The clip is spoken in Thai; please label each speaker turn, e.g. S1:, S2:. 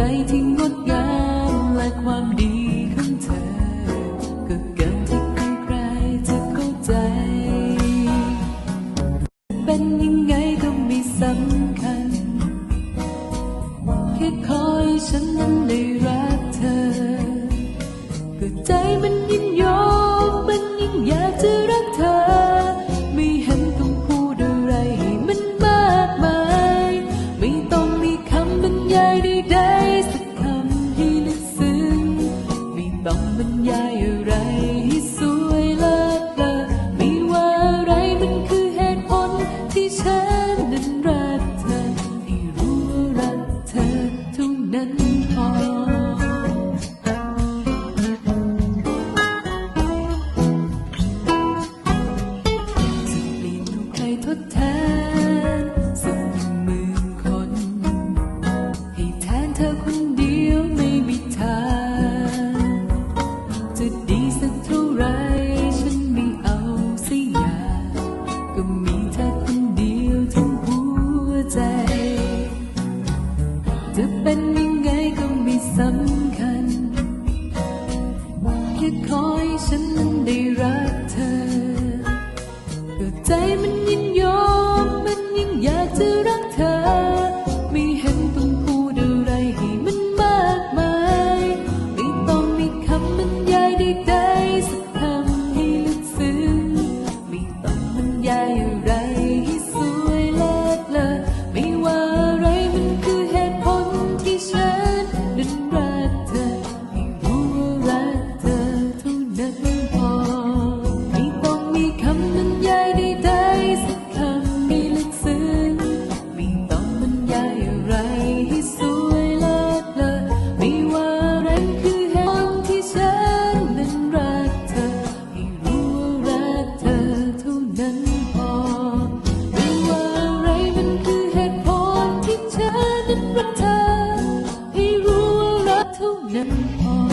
S1: ใจที่งดงามและความดีของเธอ ต้อง right. to.